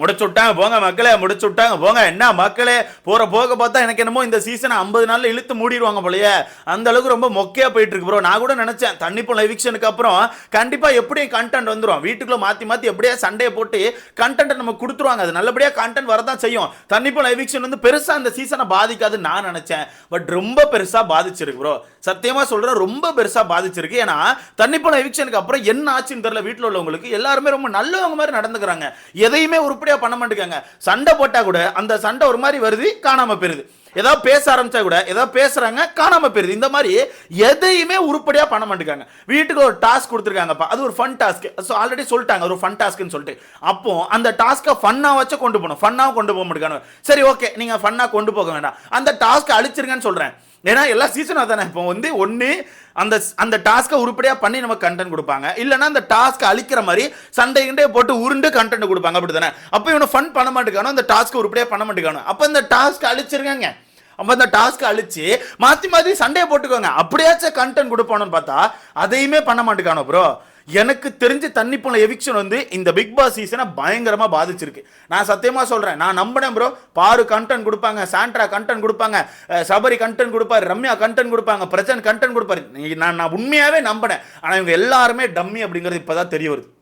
முடிச்சு விட்டாங்க போங்க மக்களே முடிச்சு விட்டாங்க போங்க. என்ன மக்களே? போற போக பார்த்தா எனக்கு என்னமோ இந்த சீசனை ஐம்பது நாள்ல இழுத்து மூடிடுவாங்க போலயே. அந்த அளவுக்கு ரொம்ப மொக்கையா போயிட்டு இருக்கு ப்ரோ நான் கூட நினைச்சேன் தண்ணிப்பழம் எவிக்ஷனுக்கு அப்புறம் கண்டிப்பா எப்படியும் கண்டென்ட் வந்துடும் வீட்டுக்குள்ள மாத்தி மாத்தி எப்படியா சண்டையை போட்டு கண்டென்ட் நம்ம கொடுத்துருவாங்க. அது நல்லபடியா கண்டென்ட் வரதான் செய்யும். தண்ணிப்பழம் எவிக்ஷன் வந்து பெருசா அந்த சீசனை பாதிக்காதுன்னு நான் நினைச்சேன். பட் ரொம்ப பெருசா பாதிச்சிருக்கு ப்ரோ சத்தியமா சொல்றேன் ரொம்ப பெருசா பாதிச்சிருக்கு. ஏன்னா தண்ணிப்பழம் எவிக்ஷனுக்கு அப்புறம் என்ன ஆச்சுன்னு தெரியல வீட்டில் உள்ளவங்களுக்கு. எல்லாருமே ரொம்ப நல்லவங்க மாதிரி நடந்துக்கிறாங்க. எதையுமே உருப்படியா பண்ண மாட்டேங்க சண்டை போட்டால் கூட அந்த சண்டை ஒரு மாதிரி வருது காணாமல் போயிருது. ஏதாவது பேச ஆரம்பிச்சா கூட ஏதாவது பேசுறாங்க காணாம போயிருது. இந்த மாதிரி எதையுமே உருப்படியா பண்ண மாட்டேங்காங்க. வீட்டுக்கு ஒரு டாஸ்க் கொடுத்துருக்காங்கப்பா. அது ஒரு ஃபன் டாஸ்க் ஸோ ஆல்ரெடி சொல்லிட்டாங்க ஒரு ஃபன் டாஸ்க்னு சொல்லிட்டு. அப்போ அந்த டாஸ்க்கை ஃபன்னா வச்சு கொண்டு போகணும். ஃபன்னாக கொண்டு போக மாட்டேங்கானு சரி ஓகே நீங்க ஃபன்னா கொண்டு போக வேண்டாம். அந்த டாஸ்க்கை அழிச்சிருங்கன்னு சொல்றேன். ஏன்னா எல்லா சீசனும் அதானே. இப்போ வந்து ஒன்று அந்த அந்த டாஸ்க்கை உருப்படியாக பண்ணி நம்ம கண்டென்ட் கொடுப்பாங்க. இல்லைன்னா அந்த டாஸ்க்கை அழிக்கிற மாதிரி சண்டை கிண்டே போட்டு உருண்டு கண்டென்ட் கொடுப்பாங்க. அப்படி தானே அப்போ இவனை ஃபன் பண்ண மாட்டேங்கானோ அந்த டாஸ்க்கை உருப்படியாக பண்ண மாட்டேங்கானோ அப்போ இந்த டாஸ்க்கை அழிச்சிருக்காங்க. அப்போ அந்த டாஸ்க்கை அழிச்சு மாற்றி மாற்றி சண்டையை போட்டுக்கோங்க. அப்படியாச்சும் கண்டென்ட் கொடுப்பானு பார்த்தா அதையுமே பண்ண மாட்டேங்கானோ ப்ரோ எனக்கு தெரிஞ்ச தண்ணி போன எவிக்ஷன் வந்து இந்த பிக் பாஸ் சீசனை பயங்கரமாக பாதிச்சிருக்கு. நான் சத்தியமாக சொல்கிறேன் நான் நம்பினேன் ப்ரோ பாரு கண்டென்ட் கொடுப்பாங்க. சாண்ட்ரா கண்டென்ட் கொடுப்பாங்க. சபரி கண்டென்ட் கொடுப்பாரு. ரம்யா கண்டென்ட் கொடுப்பாங்க. பிரச்சன் கண்டென்ட் கொடுப்பாரு. நீ- நான் நான் உண்மையாகவே நம்பினேன். ஆனால் இவங்க எல்லாருமே டம்மி அப்படிங்கிறது இப்போ தான் தெரிய வருது.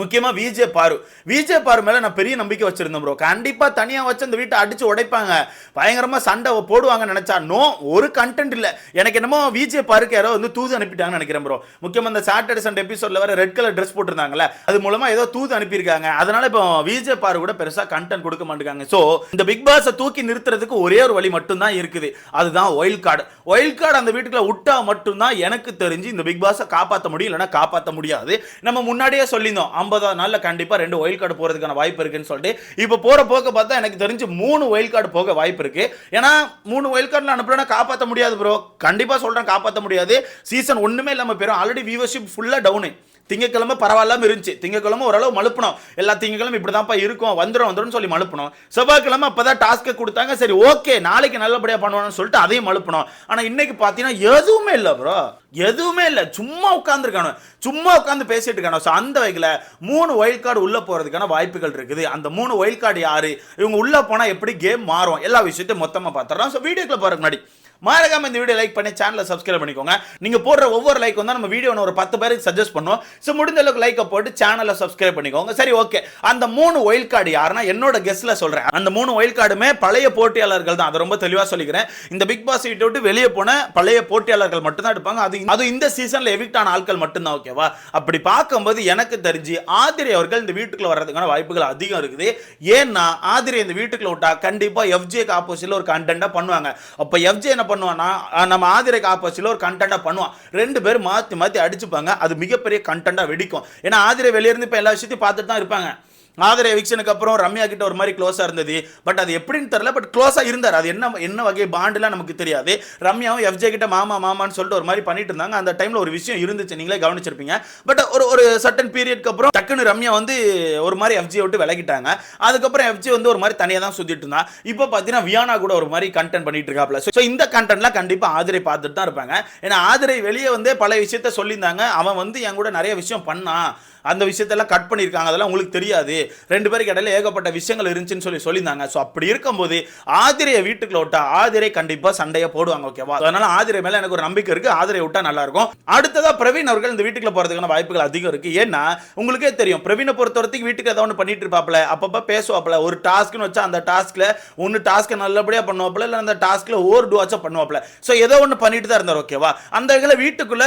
முக்கியமாக விஜே பாரு விஜே பாரு மேலே நான் பெரிய நம்பிக்கை வச்சிருந்தேன் ப்ரோ கண்டிப்பாக தனியாக வச்சு அந்த வீட்டை அடித்து உடைப்பாங்க. பயங்கரமாக சண்டை போடுவாங்கன்னு நினச்சா நோ ஒரு கண்டென்ட் இல்லை. எனக்கு என்னமோ விஜே பாருக்கு யாரோ வந்து தூது அனுப்பிட்டாங்கன்னு நினைக்கிறேன் ப்ரோ முக்கியமாக இந்த சாட்டர்டே சண்டே எபிசோட்ல வேறு ரெட் கலர் ட்ரெஸ் போட்டிருந்தாங்களே அது மூலமாக ஏதோ தூது அனுப்பியிருக்காங்க. அதனால இப்போ விஜே பாரு கூட பெருசாக கண்டென்ட் கொடுக்க மாட்டேங்காங்க. ஸோ இந்த பிக் பாஸை தூக்கி நிறுத்துறதுக்கு ஒரே ஒரு வழி மட்டும்தான் இருக்குது. அதுதான் ஒயில் கார்டு ஒயில் கார்டு அந்த வீட்டுக்குள்ள விட்டா மட்டும்தான் எனக்கு தெரிஞ்சு இந்த பிக் பாஸை காப்பாற்ற முடியும் இல்லைன்னா காப்பாற்ற முடியாது. நம்ம முன்னாடியே சொல்லியிருந்தோம் ஐம்பதாவது நாளில் கண்டிப்பாக ரெண்டு ஒயில் கார்டு போகிறதுக்கான வாய்ப்பு இருக்குன்னு சொல்லிட்டு இப்போ போகிற போக்க பார்த்தா எனக்கு தெரிஞ்சு மூணு ஒயில் கார்டு போக வாய்ப்பு இருக்கு. ஏன்னா மூணு ஒயில் கார்டில் அனுப்புறேன்னா காப்பாற்ற முடியாது ப்ரோ கண்டிப்பாக சொல்கிறேன் காப்பாற்ற முடியாது. சீசன் ஒன்றுமே இல்லாமல் போயிடும் ஆல்ரெடி வியூவர்ஷிப் ஃபுல்லாக டவுனு திங்கக்கிழமை பரவாயில்லாம இருந்துச்சு. திங்கக்கிழமை ஓரளவு மழுப்பணும் எல்லா திங்கக்கிழமை இப்படி தான்ப்பா இருக்கும். வந்துடும் வந்துடும் சொல்லி மழுப்பணும் செவ்வாய்க்கிழமை அப்பதான் டாஸ்க்கை கொடுத்தாங்க. சரி ஓகே நாளைக்கு நல்லபடியா பண்ணுவோம்னு சொல்லிட்டு அதையும் மழுப்பணும் ஆனா இன்னைக்கு பாத்தீங்கன்னா எதுவுமே இல்லை ப்ரோ எதுவுமே இல்லை. சும்மா உட்காந்துருக்கானு சும்மா உட்காந்து பேசிட்டு இருக்கானோ. ஸோ அந்த வகையில் மூணு ஒயில் கார்டு உள்ள போறதுக்கான வாய்ப்புகள் இருக்குது. அந்த மூணு ஒயில் கார்டு யாரு? இவங்க உள்ள போனா எப்படி கேம் மாறும்? எல்லா விஷயத்தையும் மொத்தமா பார்த்துறோம் ஸோ வீடியோக்குள்ள போகிறதுக்கு முன்னாடி மறக்காம இந்த வீடியோ லைக் பண்ணி சேனலை சப்ஸ்கிரைப் பண்ணிக்கோங்க. நீங்க போடுற ஒவ்வொரு லைக் வந்து நம்ம வீடியோ ஒரு பத்து பேருக்கு சஜஸ்ட் பண்ணுவோம். ஸோ முடிஞ்ச அளவுக்கு லைக்கை போட்டு சேனலை சப்ஸ்கிரைப் பண்ணிக்கோங்க. சரி ஓகே அந்த மூணு ஒயில் கார்டு யாருன்னா என்னோட கெஸ்ட்ல சொல்றேன். அந்த மூணு ஒயில் கார்டுமே பழைய போட்டியாளர்கள் தான். அதை ரொம்ப தெளிவாக சொல்லிக்கிறேன். இந்த பிக் பாஸ் வீட்டை விட்டு வெளியே போன பழைய போட்டியாளர்கள் மட்டும்தான் எடுப்பாங்க. அது அது இந்த சீசன்ல எவிக்ட் ஆன ஆட்கள் மட்டும்தான் ஓகேவா அப்படி பார்க்கும்போது எனக்கு தெரிஞ்சு ஆதிரி அவர்கள் இந்த வீட்டுக்குள்ள வர்றதுக்கான வாய்ப்புகள் அதிகம் இருக்குது. ஏன்னா ஆதிரி இந்த வீட்டுக்குள்ள விட்டா கண்டிப்பா எஃப்ஜேக்கு ஆப்போசிட்ல ஒரு கண்டென்ட்டாக பண்ணுவாங்க. அப்போ எஃப்ஜே என்ன பண்ணுவான்னா நம்ம ஆதிரைக்கு ஆப்போசிட்டில் ஒரு கண்டென்ட்டா பண்ணுவான். ரெண்டு பேரும் மாற்றி மாற்றி அடிச்சுப்பாங்க. அது மிகப்பெரிய கண்டென்ட்டா வெடிக்கும். ஏன்னா ஆதிரை வெளியிருந்து இருந்து எல்லா விஷயத்தையும் பார்த்துட்டு தான் இருப்பாங்க. ஆதிரை எவிக்ஷனுக்கு அப்புறம் ரம்யா கிட்ட ஒரு மாதிரி க்ளோஸாக இருந்தது. பட் அது எப்படின்னு தெரில பட் க்ளோஸாக இருந்தார். அது என்ன என்ன வகை பாண்டுலாம் நமக்கு தெரியாது. ரம்யாவும் எஃப்ஜே கிட்ட மாமா மாமான்னு சொல்லிட்டு ஒரு மாதிரி பண்ணிட்டு இருந்தாங்க. அந்த டைமில் ஒரு விஷயம் இருந்துச்சு. நீங்களே கவனிச்சிருப்பீங்க. பட் ஒரு ஒரு சட்டன் பீரியட்க்கு அப்புறம் டக்குன்னு ரம்யா வந்து ஒரு மாதிரி எஃப்ஜே விட்டு விலகிட்டாங்க. அதுக்கப்புறம் எஃப்ஜே வந்து ஒரு மாதிரி தனியாக தான் சுற்றிட்டு இருந்தா. இப்போ பார்த்தீங்கன்னா வியானா கூட ஒரு மாதிரி கண்டென்ட் பண்ணிட்டு இருக்காப்ல. ஸோ இந்த கண்டென்ட்லாம் கண்டிப்பாக ஆதிரை பார்த்துட்டு தான் இருப்பாங்க. ஏன்னா ஆதிரை வெளியே வந்து பல விஷயத்த சொல்லியிருந்தாங்க. அவன் வந்து என் கூட நிறைய விஷயம் பண்ணான். அந்த விஷயத்தெல்லாம் கட் பண்ணியிருக்காங்க. அதெல்லாம் உங்களுக்கு தெரியாது. ரெண்டு பேருக்கு இடையில ஏகப்பட்ட விஷயங்கள் இருந்துச்சுன்னு சொல்லி சொல்லியிருந்தாங்க. ஸோ அப்படி இருக்கும்போது ஆதிரையை வீட்டுக்குள்ள விட்டா ஆதிரை கண்டிப்பாக சண்டையை போடுவாங்க ஓகேவா அதனால ஆதிரை மேலே எனக்கு ஒரு நம்பிக்கை இருக்கு. ஆதிரை விட்டா நல்லா இருக்கும். அடுத்ததா பிரவீன் அவர்கள் இந்த வீட்டுக்குள்ள போறதுக்கான வாய்ப்புகள் அதிகம் இருக்கு. ஏன்னா உங்களுக்கே தெரியும் பிரவீனை பொறுத்த வரைக்கும் வீட்டுக்கு ஏதாவது ஒன்று பண்ணிட்டு இருப்பாப்ல அப்பப்போ பேசுவாப்ல ஒரு டாஸ்க்னு வச்சா அந்த டாஸ்க்ல ஒன்று டாஸ்க்கை நல்லபடியாக பண்ணுவாப்ல இல்லை அந்த டாஸ்க்ல ஓவர் டூவாச்சும் பண்ணுவாப்ல ஸோ ஏதோ ஒன்று பண்ணிட்டு தான் இருந்தார் ஓகேவா அந்த வகையில் வீட்டுக்குள்ள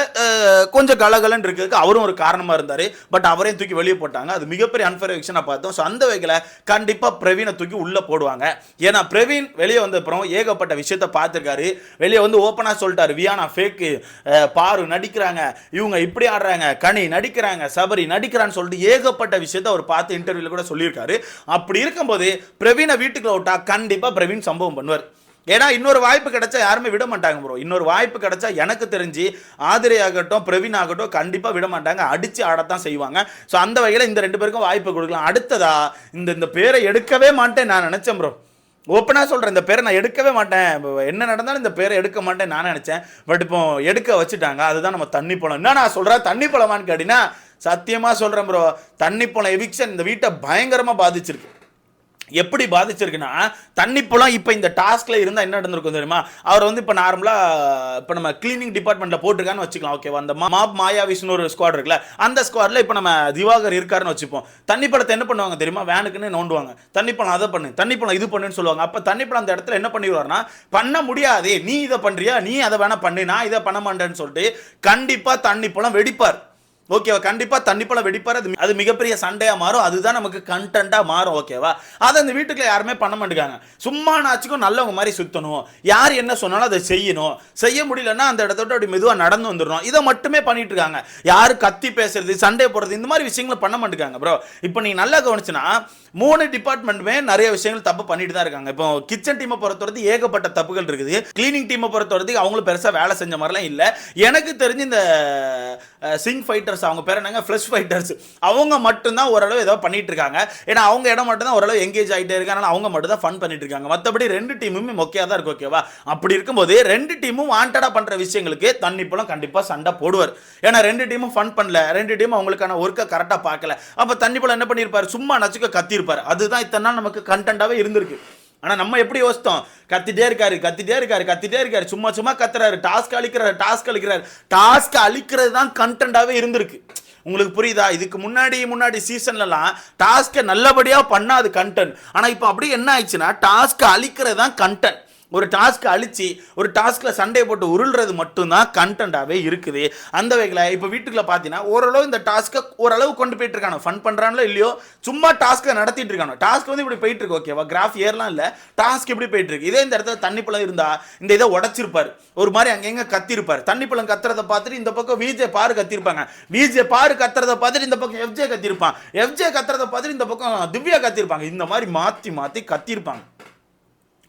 கொஞ்சம் கலகலன்னு இருக்கிறதுக்கு அவரும் ஒரு காரணமா இருந்தாரு. பட் அவரையும் தூக்கி வெளியே போட்டாங்க. அது மிகப்பெரிய அன்ஃபேர் விஷயம் பார்த்தோம். ஸோ அந்த வகையில் கண்டிப்பாக பிரவீனை தூக்கி உள்ளே போடுவாங்க. ஏன்னா பிரவீன் வெளியே வந்த அப்புறம் ஏகப்பட்ட விஷயத்த பார்த்துருக்காரு. வெளியே வந்து ஓப்பனாக சொல்லிட்டாரு. வியானா ஃபேக்கு பாரு நடிக்கிறாங்க. இவங்க இப்படி ஆடுறாங்க. கனி நடிக்கிறாங்க. சபரி நடிக்கிறான்னு சொல்லிட்டு ஏகப்பட்ட விஷயத்த அவர் பார்த்து இன்டர்வியூவில் கூட சொல்லியிருக்காரு. அப்படி இருக்கும்போது பிரவீனை வீட்டுக்குள்ள விட்டா கண்டிப்பாக பிரவீன் சம்பவம் பண்ணுவார். ஏன்னா இன்னொரு வாய்ப்பு கிடைச்சா யாருமே விட மாட்டாங்க ப்ரோ இன்னொரு வாய்ப்பு கிடைச்சா எனக்கு தெரிஞ்சு ஆதிரை ஆகட்டும் பிரவீன் ஆகட்டும் கண்டிப்பாக விட மாட்டாங்க. அடித்து ஆடத்தான் செய்வாங்க. ஸோ அந்த வகையில் இந்த ரெண்டு பேருக்கும் வாய்ப்பு கொடுக்கலாம். அடுத்ததா இந்த இந்த பேரை எடுக்கவே மாட்டேன் நான் நினச்சேன் ப்ரோ ஓப்பனாக சொல்கிறேன் இந்த பேரை நான் எடுக்கவே மாட்டேன். இப்போ என்ன நடந்தாலும் இந்த பேரை எடுக்க மாட்டேன் நான் நினச்சேன். பட் இப்போ எடுக்க வச்சுட்டாங்க. அதுதான் நம்ம தண்ணி பழம் என்ன நான் சொல்கிறேன் தண்ணி பழமான்னு கேட்டிங்கன்னா சத்தியமாக சொல்கிறேன் ப்ரோ தண்ணி பழம் எவிக்ஷன் இந்த வீட்டை பயங்கரமாக பாதிச்சிருக்கு. எப்படி பாதிச்சிருக்குன்னா தண்ணிப்பழம் இப்போ இந்த டாஸ்கில் இருந்தால் என்ன நடந்திருக்கும் தெரியுமா? அவர் வந்து இப்போ நார்மலாக இப்போ நம்ம கிளீனிங் டிபார்ட்மெண்ட்டில் போட்டிருக்கான்னு வச்சுக்கலாம். ஓகேவா அந்த மாப் மாயா விஷ்ணு ஒரு ஸ்குவாட் இருக்குல்ல அந்த ஸ்குவாடில் இப்போ நம்ம திவாகர் இருக்காருன்னு வச்சுப்போம். தண்ணிப்பழத்தை என்ன பண்ணுவாங்க தெரியுமா? வேனுக்குன்னு நோண்டுவாங்க. தண்ணிப்பழம் அதை பண்ணு தண்ணிப்பழம் இது பண்ணுன்னு சொல்லுவாங்க. அப்போ தண்ணிப்பழம் அந்த இடத்துல என்ன பண்ணிடுவாருன்னா பண்ண முடியாது நீ இதை பண்ணுறியா நீ அதை வேணால் பண்ணு நான் இதை பண்ண மாட்டேன்னு சொல்லிட்டு கண்டிப்பாக தண்ணிப்பழம் வெடிப்பார். ஓகேவா கண்டிப்பாக தண்ணிப்பழம் வெடிப்பார் அது அது மிகப்பெரிய சண்டையாக மாறும். அதுதான் நமக்கு கண்டென்ட்டாக மாறும் ஓகேவா அதை அந்த வீட்டுக்குள்ள யாருமே பண்ண மாட்டேங்காங்க. சும்மா நாச்சுக்கும் நல்லவங்க மாதிரி சுற்றணும் யார் என்ன சொன்னாலும் அதை செய்யணும். செய்ய முடியலன்னா அந்த இடத்தோட அப்படி மெதுவாக நடந்து வந்துடணும். இதை மட்டுமே பண்ணிட்டு இருக்காங்க. யார் கத்தி பேசுறது சண்டை போடுறது இந்த மாதிரி விஷயங்களை பண்ண மாட்டேங்காங்க ப்ரோ இப்போ நீ நல்லா கவனிச்சுன்னா மூணு டிபார்ட்மெண்ட்டுமே நிறைய விஷயங்கள் தப்பு பண்ணிட்டு தான் இருக்காங்க. இப்போ கிச்சன் டீமை பொறுத்தவரைக்கும் ஏகப்பட்ட தப்புகள் இருக்குது. கிளீனிங் டீமை பொறுத்தவரைக்கும் அவங்களும் பெருசாக வேலை செஞ்ச மாதிரிலாம் இல்லை. எனக்கு தெரிஞ்சு இந்த சிங் ஃபைட்டர்ஸ் அவங்க பேர் என்னங்க? ஃப்ளஷ் ஃபைட்டர்ஸ் அவங்க மட்டும்தான் ஓரளவு ஏதோ பண்ணிட்டு இருக்காங்க. ஏன்னா அவங்க இடம் மட்டும் தான் ஓரளவு எங்கேஜ் ஆகிட்டே இருக்காங்க அவங்க மட்டும் தான் ஃபன் பண்ணிட்டு இருக்காங்க. மற்றபடி ரெண்டு டீமுமே மொக்கையாக தான் இருக்கு ஓகேவா அப்படி இருக்கும்போது ரெண்டு டீமும் வாண்டடாக பண்ணுற விஷயங்களுக்கு தண்ணிப்பழம் கண்டிப்பாக சண்டை போடுவார். ஏன்னா ரெண்டு டீமும் ஃபன் பண்ணல. ரெண்டு டீமும் அவங்களுக்கான ஒர்க்கை கரெக்டாக பார்க்கல. அப்போ போல என்ன பண்ணியிருப்பார் சும்மா நச்சுக்க கத்திருப்பார். அதுதான் இத்தனை நாள் நமக்கு கண்டென்ட்டாகவே இருந்திருக்கு. ஆனால் நம்ம எப்படி யோசித்தோம்? கத்திட்டே இருக்காரு கத்திட்டே இருக்காரு கத்திட்டே இருக்காரு. சும்மா சும்மா கத்துறாரு. டாஸ்க் அழிக்கிறாரு டாஸ்க் அழிக்கிறாரு. டாஸ்க் அழிக்கிறது தான் கண்டென்ட்டாகவே இருந்திருக்கு. உங்களுக்கு புரியுதா? இதுக்கு முன்னாடி முன்னாடி சீசன்லலாம் டாஸ்க்கை நல்லபடியாக பண்ணாது கண்டென்ட் ஆனால் இப்போ அப்படியே என்ன ஆயிடுச்சுன்னா டாஸ்க்கை அழிக்கிறது தான் கண்டென்ட் ஒரு டாஸ்க்கை அழித்து ஒரு டாஸ்கில் சண்டை போட்டு உருள்றது மட்டும்தான் கண்டென்ட்டாகவே இருக்குது. அந்த வகையில் இப்போ வீட்டுக்குள்ள பார்த்தீங்கன்னா ஓரளவு இந்த டாஸ்க்கை ஓரளவு கொண்டு போயிட்டு இருக்கானோ? ஃபன் பண்ணுறானோ இல்லையோ? சும்மா டாஸ்க்கை நடத்திட்டு இருக்கானோ? டாஸ்க் வந்து இப்படி போயிட்டு இருக்கு ஓகேவா கிராஃப் ஏர்லாம் இல்லை. டாஸ்க் இப்படி போயிட்டு இருக்கு? இதே இந்த இடத்துல தண்ணி பழம் இருந்தால் இந்த இதை உடச்சிருப்பார். ஒரு மாதிரி அங்கங்க கத்திருப்பார். தண்ணி பழம் கத்துறத பார்த்துட்டு இந்த பக்கம் விஜே பாரு கத்திருப்பாங்க. விஜே பாரு கத்துறத பார்த்துட்டு இந்த பக்கம் எஃப்ஜே கத்திருப்பான். எஃப்ஜே கத்துறத பார்த்துட்டு இந்த பக்கம் திவ்யா கத்திருப்பாங்க. இந்த மாதிரி மாற்றி மாற்றி கத்திருப்பாங்க.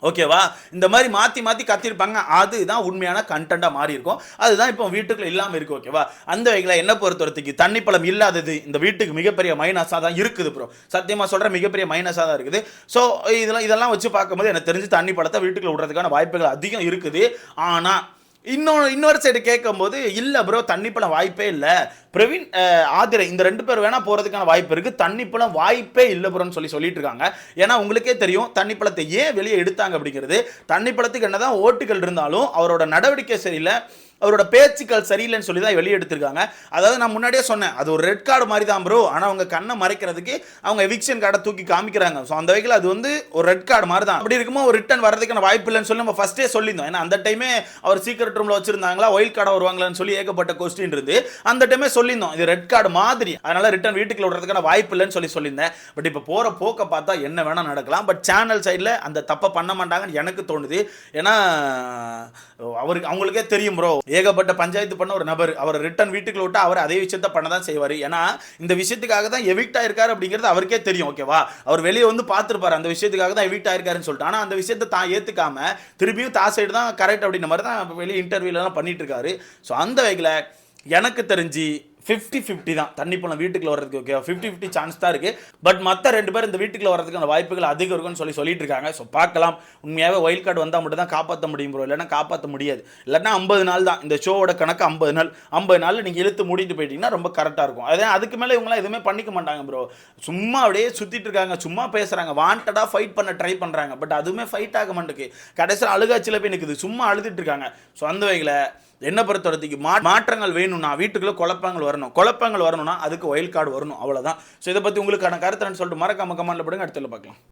ஓகேவா? இந்த மாதிரி மாற்றி மாற்றி கத்திருப்பாங்க. அதுதான் உண்மையான கண்டென்ட்டாக மாறி இருக்கும் அதுதான் இப்போ வீட்டுக்குள்ள இல்லாமல் இருக்குது ஓகேவா? அந்த வகையில் என்ன பொறுத்தவரத்துக்கு தண்ணி பழம் இல்லாதது இந்த வீட்டுக்கு மிகப்பெரிய மைனஸாக தான் இருக்குது ப்ரோ சத்தியமாக சொல்கிற மிகப்பெரிய மைனஸாக தான் இருக்குது. ஸோ இதெல்லாம் இதெல்லாம் வச்சு பார்க்கும்போது எனக்கு தெரிஞ்சு தண்ணி பழத்தை வீட்டுக்குள்ள விடுறதுக்கான வாய்ப்புகள் அதிகம் இருக்குது. ஆனால் இன்னொரு இன்னொரு சைடு கேட்கும்போது இல்லை ப்ரோ தண்ணிப்பழம் வாய்ப்பே இல்லை. பிரவீன் ஆதிரை இந்த ரெண்டு பேர் வேணால் போகிறதுக்கான வாய்ப்பு இருக்குது தண்ணிப்பழம் வாய்ப்பே இல்லை ப்ரோன்னு சொல்லி சொல்லிட்டு இருக்காங்க ஏன்னா உங்களுக்கே தெரியும் தண்ணிப்பழத்தை ஏன் வெளியே எடுத்தாங்க அப்படிங்கிறது. தண்ணிப்பழத்துக்கு என்னதான் ஓட்டுகள் இருந்தாலும் அவரோட நடவடிக்கை சரியில்லை. அவரோட பேச்சுக்கள் சரியில்லைன்னு சொல்லி தான் வெளியெடுத்திருக்காங்க. அதாவது நான் முன்னாடியே சொன்னேன் அது ஒரு ரெட் கார்டு மாதிரி தான் ப்ரோ ஆனால் அவங்க கண்ணை மறைக்கிறதுக்கு அவங்க எவிக்ஷன் கார்டை தூக்கி காமிக்கிறாங்க. ஸோ அந்த வகையில் அது வந்து ஒரு ரெட் கார்டு மாதிரி தான் அப்படி இருக்கும்போது ஒரு ரிட்டன் வரதுக்கான வாய்ப்பு இல்லைன்னு சொல்லி நம்ம ஃபஸ்ட்டே சொல்லியிருந்தோம். ஏன்னா அந்த டைமே அவர் சீக்கிரட் ரூமில் வச்சிருந்தாங்களா ஒயில் கார்டை வருவாங்களான்னு சொல்லி ஏகப்பட்ட கொஸ்டின் இருந்து அந்த டைமே சொல்லியிருந்தோம். இது ரெட் கார்டு மாதிரி. அதனால ரிட்டன் வீட்டுக்குள்ள விடுறதுக்கான வாய்ப்பு இல்லைன்னு சொல்லி சொல்லியிருந்தேன். பட் இப்போ போகிற போக்க பார்த்தா என்ன வேணால் நடக்கலாம். பட் சேனல் சைடில் அந்த தப்பை பண்ண மாட்டாங்கன்னு எனக்கு தோணுது. ஏன்னா அவருக்கு அவங்களுக்கே தெரியும் ப்ரோ ஏகப்பட்ட பஞ்சாயத்து பண்ண ஒரு நபர் அவர் ரிட்டர்ன் வீட்டுக்குள்ள விட்டு அவர் அதே விஷயத்த பண்ண தான் செய்வார். ஏன்னா இந்த விஷயத்துக்காக தான் எவிக்ட் ஆயிருக்காரு அப்படிங்கிறது அவருக்கே தெரியும் ஓகேவா அவர் வெளியே வந்து பார்த்துருப்பாரு அந்த விஷயத்துக்காக தான் எவிக்ட் ஆயிருக்காருன்னு சொல்லிட்டு. ஆனால் அந்த விஷயத்தை தான் ஏற்றுக்காம திருப்பியும் தா சைடு தான் கரெக்ட் அப்படின்ற மாதிரி தான் வெளியே இன்டர்வியூலாம் பண்ணிட்டு இருக்காரு. ஸோ அந்த வகையில் எனக்கு தெரிஞ்சு ஃபிஃப்டி ஃபிஃப்டி தான். தண்ணி பழம் வீட்டுக்குள்ள வரதுக்கு ஓகே ஃபிஃப்டி ஃபிஃப்டி சான்ஸ் தான் இருக்குது பட் மற்ற ரெண்டு பேர் இந்த வீட்டுக்குள்ள வர்றதுக்கான வாய்ப்புகள் அதிகம் இருக்குன்னு சொல்லி சொல்லிட்டு இருக்காங்க. ஸோ பார்க்கலாம். உண்மையாகவே ஒயில் கார்டு வந்தால் மட்டும் தான் காப்பாற்ற முடியும் ப்ரோ இல்லைனா காப்பாற்ற முடியாது. இல்லைன்னா ஐம்பது நாள் தான். இந்த ஷோவோட கணக்கு ஐம்பது நாள். ஐம்பது நாள் நீங்கள் இழுத்து மூடிட்டு போயிட்டீங்கன்னா ரொம்ப கரெக்டாக இருக்கும். அதே அதுக்கு மேலே இவங்களாம் எதுவுமே பண்ணிக்க மாட்டாங்க ப்ரோ சும்மா அப்படியே சுற்றிட்டு இருக்காங்க. சும்மா பேசுகிறாங்க வாண்டடாக ஃபைட் பண்ண ட்ரை பண்ணுறாங்க பட் அதுவுமே ஃபைட் ஆக மாட்டேங்குது. கடைசியில் அழுகாச்சியில் போய் நிற்குது சும்மா அழுதுட்டு இருக்காங்க. ஸோ அந்த வகையில் என்ன பொறுத்தவரைக்கு மா மாற்றங்கள் வேணும்னா வீட்டுக்குள்ள குழப்பங்கள் வரணும். குழப்பங்கள் வரணும்னா அதுக்கு ஒயில் கார்டு வரணும். அவ்வளோதான் ஸோ இதை பற்றி உங்களுக்கான கருத்துன்னு சொல்லிட்டு மறக்காம கமெண்ட்ல போடுங்க. அடுத்த பார்க்கலாம்.